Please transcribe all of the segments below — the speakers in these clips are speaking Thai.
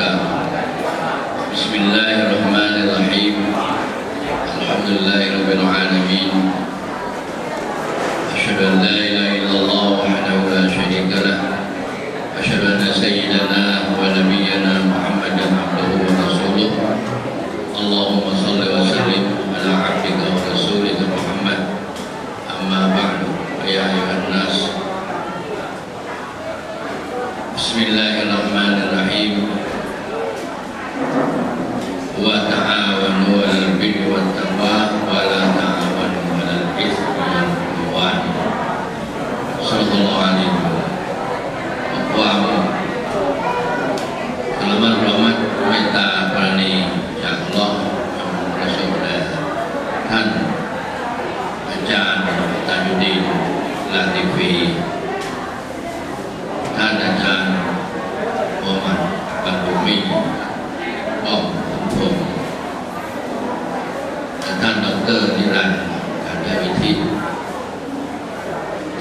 وبركاته بسم الله الرحمن الرحيم. الحمد لله رب العالمين. أشهد أن لا إله إلا الله وحده لا شريك له. أشهد أن سيدنا ونبينا محمدا عبده ورسوله. اللهم صل وسلم على عبدك ورسولك محمد. أما بعد فيا أيها الناس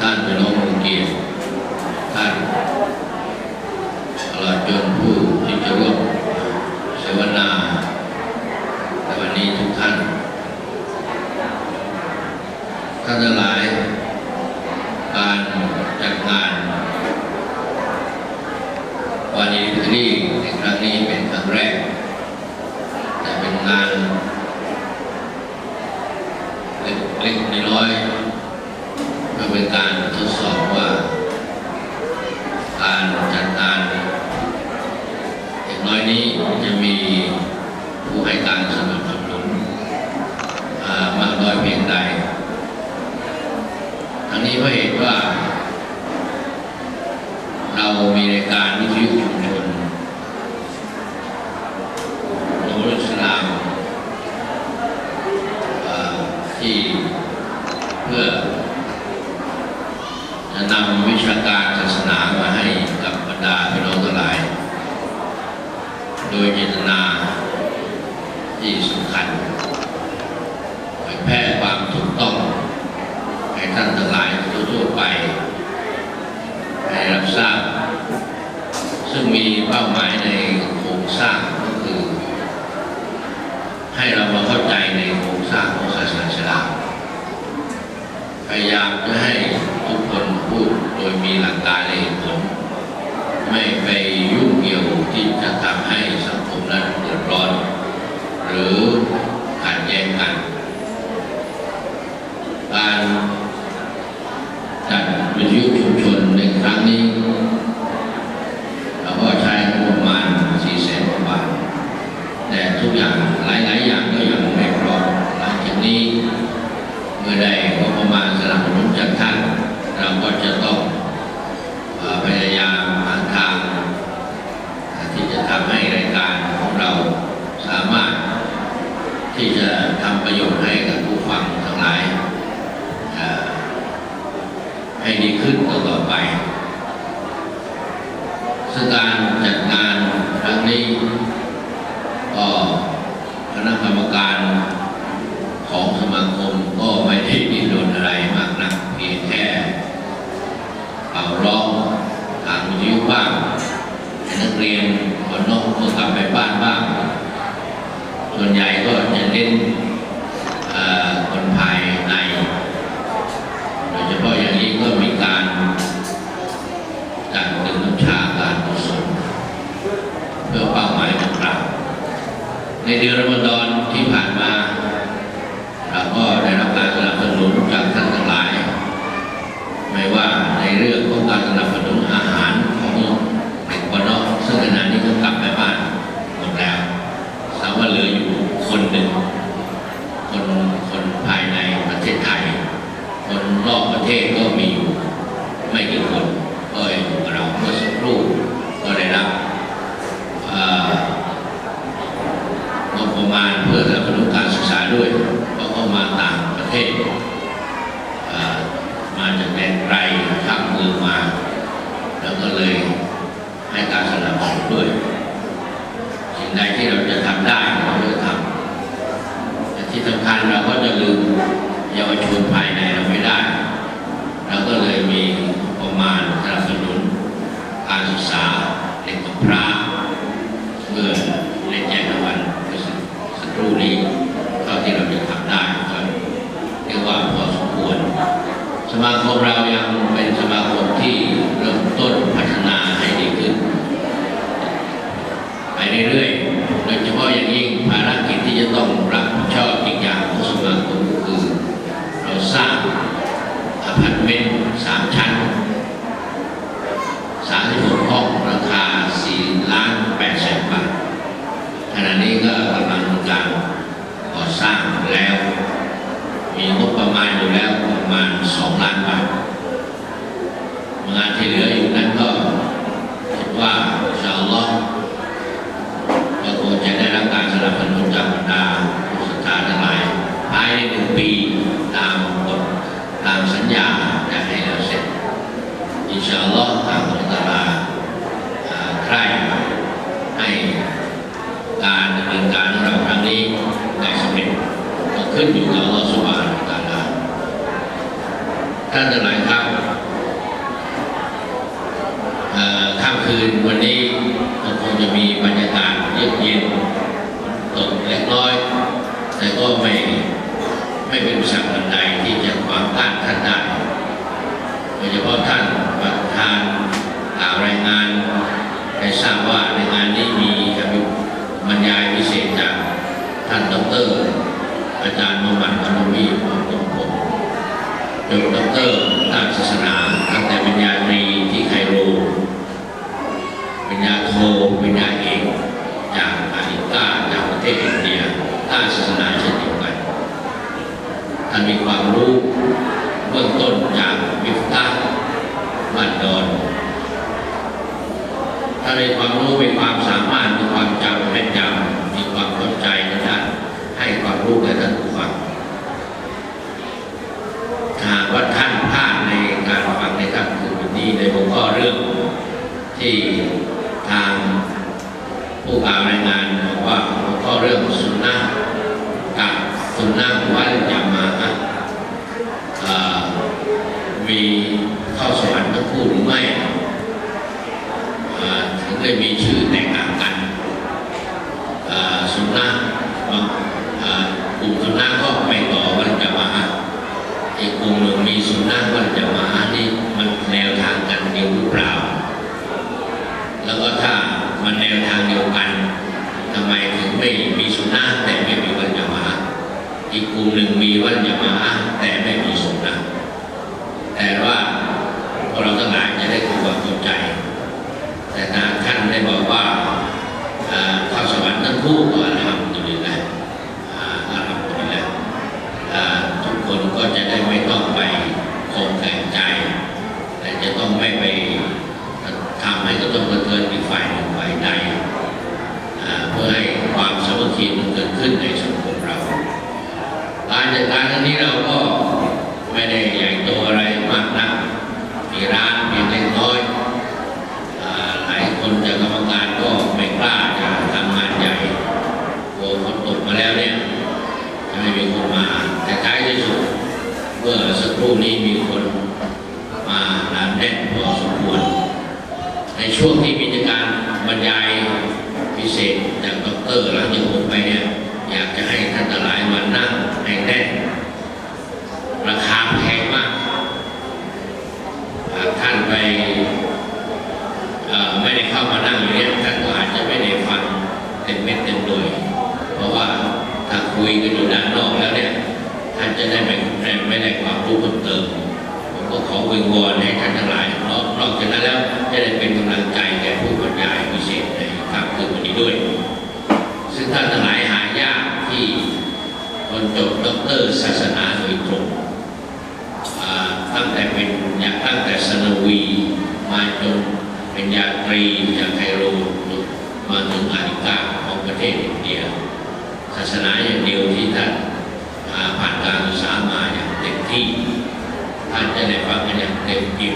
Amen. ที่สำคัญเผยแพร่ความถูกต้องให้ท่านทั้งหลายทั่วไปให้รับทราบ ซึ่งมีเป้าหมายในโครงสร้างก็คือ ให้เรามาเข้าใจในโครงสร้างของศาสนาสลามพยายามจะให้ทุกคนพูดโดยมีหลักการและเหตุผลไม่ไปยุ่งเกี่ยวที่จะทำให้สังคมนั้นเดือดร้อน หรือขัดแย้งกัน การ ในเดือนรอมฎอนที่ผ่านมาเราก็ได้รับการสนับสนุนจาก เทศมาจากแดนไกลข้ามเมืองมา แล้วก็เลย มาณ2ล้านบาท งานที่เหลืออยู่นั้นก็คิดว่าอินชาอัลลอฮ์ก็คงจะได้รับการสนับสนุนจากบรรดาผู้ศรัทธาทั้งหลายภายในหนึ่งปีตามกฎตามสัญญาจะให้แล้วเสร็จ อินชาอัลลอฮ์ทางอัลลอฮ์ตะอาลาอ่าใครให้การดำเนินการของเราครั้งนี้ได้สำเร็จก็ขึ้นอยู่กับอัลลอฮ์สุบฮานะฮูวะตะอาลาท่านทั้งหลายครับเอ่อค่ำคืนวันนี้ก็คงจะมีบรรยากาศเยือกเย็นตกเล็กน้อย แต่ก็ไม่ไม่เป็นอุปสรรคอันใดที่จะขวางกั้นท่านได้ โดยเฉพาะท่านประธานอารายงานได้ทราบว่าในงานนี้มีอภิบรรยายพิเศษจากท่านดรอาจารย์มุฮัมมัดอนุวีของผมผมจบด็อกเตอร์ด้างศาสนาตั้งแต่ปริญญาตรีไคโรปริญญาโทปริญญาเอกจากอาริกาจากประเทศอินเดียด้านศาสนาเช่นเดียวกัน ท่านมีความรู้เบื้องต้นจากวิฟตาบ้านดอนท่านมีความรู้มีความสามารถมีความจำแม่นยำมีความเข้าใจในด้านให้ความรู้แก่ท่านผู้ฟังหากว่าท่านพลาดในการฟังในค่ำคืนวันนี้ในหัวข้อเรื่องที่ทางผู้กล่าวรายงานบอกว่าหัวข้อเรื่องสุนนะกับสุนนะวันจามาอะห์ เอ่อมีเข้าสวรรค์ทั้งคู่หรือไม่เอ่อถึง ได้มีชื่อแตกต่างกันสุนนะบาอ่อกลุ่มสุนนะก็ไปต่อวันจะมาอะห์อีกกลุ่มหนึ่งมีสุนนะวันจะมาห์นี่มันแนวทางกันเดียวหรือเปล่า แล้วก็ถ้ามันแนวทางเดียวกันทำไมถึงไม่มีสุนนะแต่ไม่มีวันจะมาอะห์อีกกลุ่มหนึ่งมีวันจะมาห์แต่ไม่มีสุนนะแต่ว่าพวกเราทั้งหลายจะได้ทำความเข้าใจ แต่ถ้าท่านได้บอกว่าเอ่อเข้าสวรรค์ทั้งคู่ก็อัลฮัมดุลิลละอ่าอัลฮัมดุลิลละอ่าทุกคนก็จะได้ไม่ต้องไปคงแข่งใจ แต่จะต้องไม่ไปทำให้ก็ต้องกระเทือนอีกฝ่ายหนึ่งฝ่ายใดอ่าเพื่อให้ความสามัคคีมันเกิดขึ้นในสังคมเรา การจัดการครั้งนี้เราก็ไม่ได้ใหญ่โตอะไรมากนัก มีร้านเพียงเล็กน้อยอาหลายคนจากกรรมการก็ไม่กล้าจะทำงานใหญ่กลัวฝนตกมาแล้วเนี่ยจะไม่มีคนมา แต่ท้ายที่สุด เมื่อสักครู่นี้มีคนมาหนาแน่นพอสมควร ในช่วงที่มีการบรรยายพิเศษจากดรหลังจากผมไปเนี่ยอยากจะให้ท่านทั้งหลายมานั่งให้แน่นราคาแพงมากหากท่านไปเอ่อไม่ได้เข้ามานั่งอยู่เนี่ยท่านก็อาจจะไม่ได้ฟังเต็มเม็ดเต็มหน่วย เพราะว่าถ้าคุยกันอยู่ด้านนอกแล้วเนี่ยท่านจะได้ไม่ ได้ความรู้เพิ่มเติมผมก็ขอวิงวอนให้ท่านทั้งหลายนอกจากนั้นแล้วจะได้เป็นกำลังใจแก่ผู้บรรยายพิเศษในค่ำคืนวันนี้ด้วย ซึ่งท่านทั้งหลายหายากที่คนจบด็อกเตอร์ศาสนาโดยตรงตั้งแต่เป็นอย่างตั้งแต่สนวีมาจนเป็นยาตรีจากไคโรมาถึงอาริกาของประเทศอินเดีย ศาสนาอย่างเดียวที่ท่านผ่านการศึกษามา ที่ท่านจะได้ฟังกันอย่างเต็มอิ่ม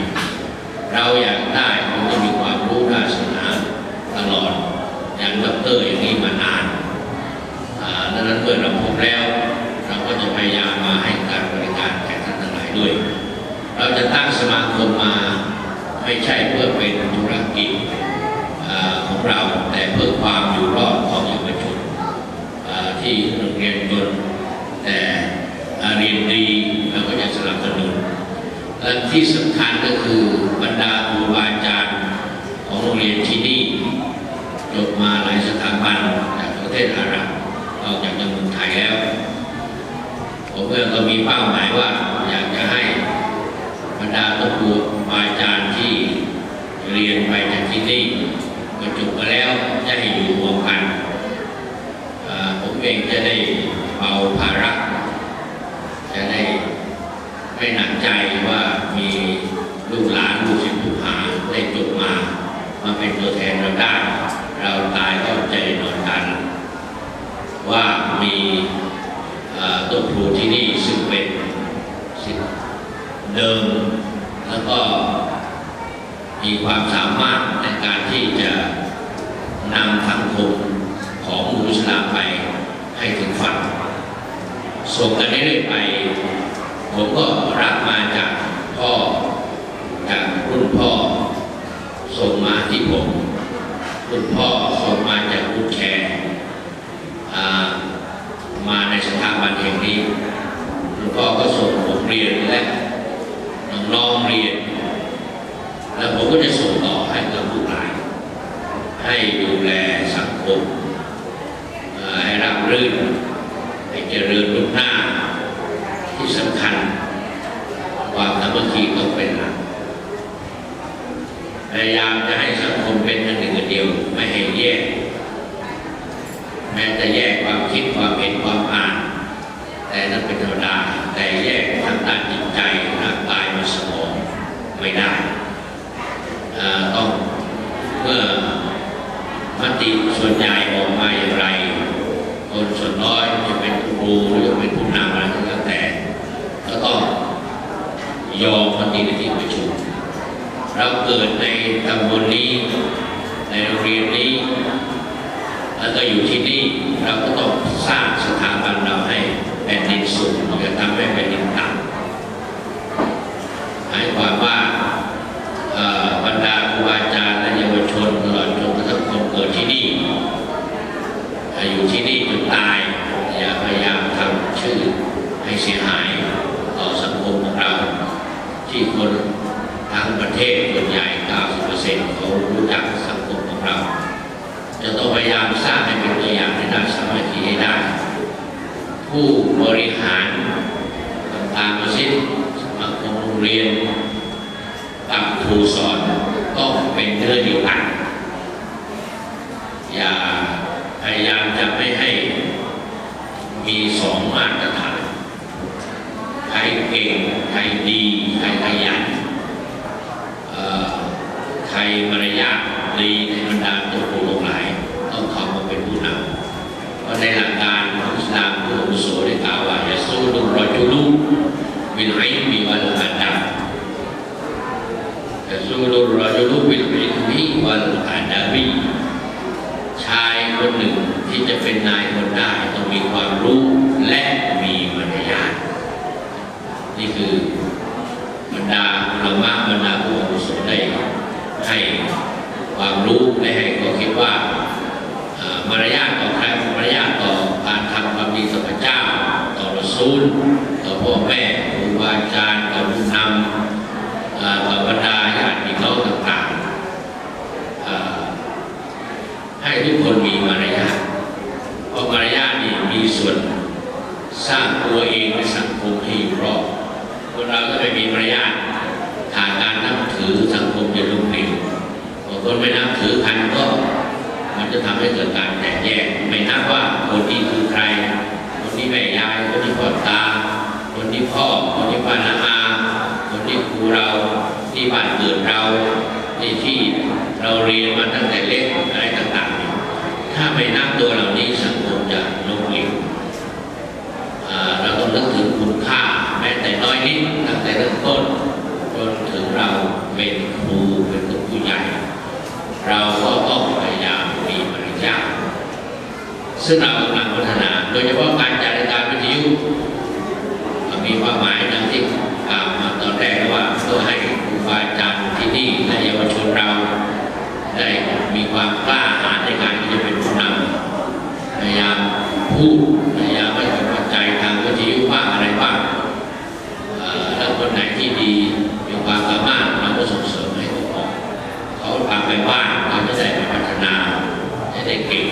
เราอยากได้เราจะมีความรู้ด้านศาสนาตลอดอย่างดรอย่างนี้มานานดังนั้นเมื่อเราพบแล้ว เราก็จะพยายามมาให้การบริการแก่ท่านทั้งหลายด้วย เราจะตั้งสมาคมมาไม่ใช่เพื่อเป็นธุรกิจอของเราแต่เพื่อความอยู่รอดของเยาวชนที่โรงเรียนจนแต่ เรียนดีเราก็จะสนับสนุนและที่สำคัญก็คือบรรดาครูบาอาจารย์ของโรงเรียนที่นี่จบมาหลายสถาบันจากประเทศอาหรับนอกจากจากเมืองไทยแล้วผมเองก็มีเป้าหมายว่าอยากจะให้บรรดาตัวครูอาจารย์ที่เรียนไปจากที่นี่ก็จบมาแล้วจะให้อยู่รวมกันผมเองจะได้เบาภาระได้ไม่หนักใจว่ามีลูกหลานลูกศิษย์ลูกหาได้จบมา มาเป็นตัวแทนเราได้เราตายก็ใจนอนกัน ว่ามีตัวครูที่นี่ซึ่งเป็นศิษย์เดิม แล้วก็มีความสามารถในการที่จะนำสังคมของมุสลิมไปให้ถึงฝั่งส่งกันเรื่อยไปผมก็รับมาจากพ่อจากรุ่นพ่อ ส่งมาที่ผม คุณพ่อส่งมาจากรุ่นแชร์มาในสถาบันแห่งนี้คุณพ่อก็ส่งผมเรียนและน้องๆเรียน แล้วผมก็จะส่งต่อให้กับลูกหลาน ให้ดูแลสังคมเอ่อให้รับรื่น ให้เจริญรุ่งหน้า ที่สำคัญ ความสามัคคีต้องเป็นหลักพยายามจะให้สังคมเป็นอันหนึ่งอันเดียว ไม่ให้แยก แม้จะแยกความคิดความเห็นความอ่าน แต่นั้นเป็นธรรมดา แต่แยกทางด้านจิตใจร่างกายมันสมองไม่ได้เอ่อต้องเมื่อมติส่วนใหญ่ออกมาอย่างไร ค น้อยจะเป็นครูหรือเป็นผู้นำอะไรก็แล้วแต่ก็ต้องยอมมติในที่ประชุมเราเกิดในตำบลนี้ ในโรงเรียนนี้แล้วก็อยู่ที่นี่เราก็ต้องสร้างสถาบันเราให้แผ่นดินสูงอย่าทำให้แผ่นดินต่ำหมายความว่าเอ่อบรรดาครูบาอาจารย์และเยาวชนตลอดจนกระทั่งคนเกิดที่นี่ อยู่ที่นี่จนตาย อย่าพยายามทำชื่อให้เสียหายต่อสังคมของเรา ที่คนทั้งประเทศส่วนใหญ่90%เขารู้จักสังคมของเรา จะต้องพยายามสร้างให้เป็นตัวอย่างในด้านสมัคคีให้ได้ ผู้บริหารต่างๆมาสิ้นสมาคมโรงเรียนกับครูสอนต้องเป็นเนื้อเดียวกันอย่าพยายามจะไม่ให้มีสองมาตรฐานใครเก่งใครดีใครขยันเอ่อใคร มารยาทดีในบรรดาตัวผู้หลงหลายต้องเข้ามาเป็นผู้นำเพราะในหลักการของอิสลามผู้อุโสได้กล่าวว่าอย่าสู้ดุรอจุลุวินไอมีวัลอาดับอย่าสู้ดุรอจุลุวินไอมีวัลอาดับีชายคนหนึ่งที่จะเป็นนายคนได้ต้องมีความรู้และมีมารยาทนี่คือบรรดาธรรมะบรรดา ให้ความรู้และให้ข้อคิดว่ามารยาทต่อใครมารยาทต่อการทำความดีต่อพระเจ้า ต่อรสูลต่อพ่อแม่ครูบาอาจารย์ต่อผู้นำต่อบรรดาญาติพี่น้องต่างๆให้ทุกคนมีมารยาทเพราะมารยาทนี่มีส่วนสร้างตัวเองและสังคมให้อยู่รอดคนเราก็ไม่มีมารยาทขาดการนับถือสังคมจะลุ่มเหลวบางคนไม่นับถือกันก็ มันจะทำให้เกิดการแตกแยก ไม่นับว่าคนที่คือใคร คนที่แม่ ยาย คนที่พ่อตา คนที่พ่อ คนที่ป้านาอาคนที่ครูเราที่บ้านเกิดเราที่ที่เราเรียนมาตั้งแต่เล็กอะไรต่างๆ ถ้าไม่นับตัวเหล่านี้สังคมจะล้มเหลวอ่าเราต้องนึกถึงคุณค่าแม้แต่น้อยนิดตั้งแต่เริ่มต้นจนถึงเราเป็นครูเป็นผู้ใหญ่ เราก็ต้องพยายามมีมารยาทซึ่งเรากำลังพัฒนาโดยเฉพาะการจัด ยุมีความหมายนะที่กล่าวมาตอนแรกว่าเพื่อให้ครูบาอาจารย์ที่นี่และเยาวชนเราได้มีความกล้าหาญในการที่จะเป็นผู้นำพยายามพูดพยายามไม่ปัใจทางวิทยุบ้างอะไรบ้างแล้วคนไหนที่ดีมีความสามารถเราก็ส่งเสริมให้เขาเขาทำไปบ้างเขาจะได้พัฒนาจะได้เก่ง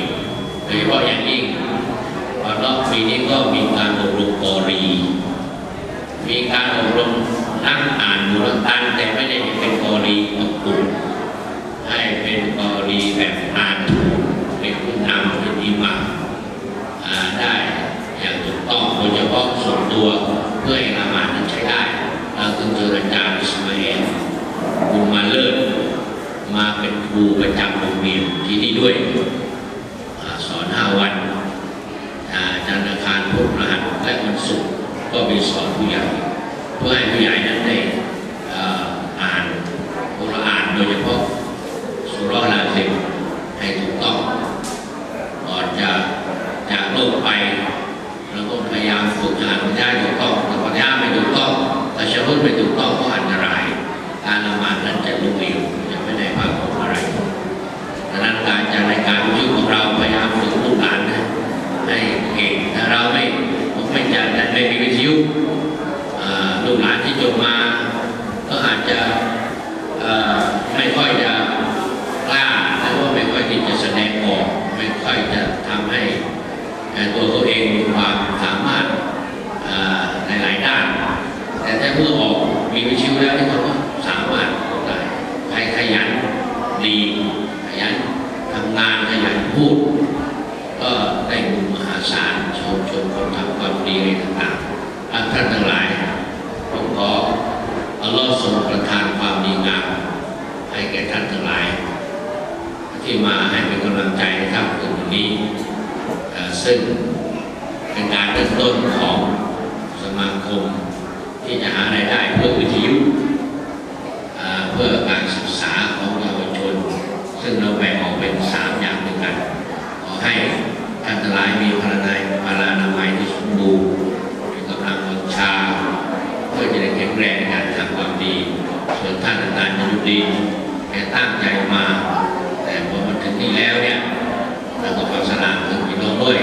โดยเฉพาะอย่างยิ่งพอรอบปีนี้ก็มีการ กอรี มีการอบรมนั่งอ่านมูลตันแต่ไม่ได้เป็นกอรีอบกลุ่มให้เป็นกอรีแบบอ่านเป็นผู้นำเป็นอิมัมอ่าได้อย่างถูกต้องโดยเฉพาะส่วนตัวเพื่อให้ละหมาดนั้นใช้ได้เราจึงเจออาจารอิสมาเอลบุญมาเลิศมาเป็นครูประจำโรงเรียนที่นี่ด้วยอ่าสอนห้าวัน อาจารย์อาคารพุธพฤหัสและวันศุ กร์ก็มีสอนผู้ใหญ่เพื่อให้ผู้ใหญ่นั้นได้เอ่ออ่านกุรอานโดยเฉพาะสุราะห์ลาซิมให้ถูกต้องก่อนจะจากโลกไปเราก็พยายามฝึกอ่านมันได้ถูกต้องแต่พยายามไม่ถูกต้องแต่ชะพุดไม่ถูกต้องก็อันตราย การละหมาดนั้นจะลุกเหลวจะไม่ได้ภาพผลอะไร ดังนั้นการจัดรายการวิทยุของเราพยายามฝึกลูกหลานนะให้เก่งถ้าเราไม่ผมไม่จัดแต่ไม่มีวิทยุอ่าลูกหลานที่จบมา ก็อาจจะเอ่อไม่ค่อยจะกล้าหรือว่าไม่ค่อยที่จะแสดงออก ไม่ค่อยจะทำให้เอ่อตัวเขาเองมีความสามารถอ่าในหลายด้าน แต่ถ้า เมื่อออกมีวิทยุแล้วที่เขาก็สามารถพูดได้ใครขยันดีขยันทำงานขยันพูด ก็ได้บุญมหาศาลชมชมคนทำความดีอะไรต่างๆท่านทั้งหลายผมขออัลลอฮ์ทรงประทานความดีงามให้แก่ท่านทั้งหลาย ที่มาให้เป็นกำลังใจนะครับคืนวันนี้ซึ่งเป็นการเริ่มต้นของสมาคม ที่จะหารายได้เพื่อวิทยุเพื่อการศึกษาของเยาวชน ซึ่งเราแบ่งออกเป็นสามอย่างด้วยกัน ขอให้ท่านทั้งหลายมีพลานาพลานามัยที่สมบูรณ์มีกำลังวังชา เพื่อจะได้แข็งแรงในการทำความดี ส่วนท่านอาจารย์ยุดีแกตั้งใจมา แต่พอมาถึงนี่แล้วเนี่ยเราก็ฝากสลากถึงพี่น้องด้วย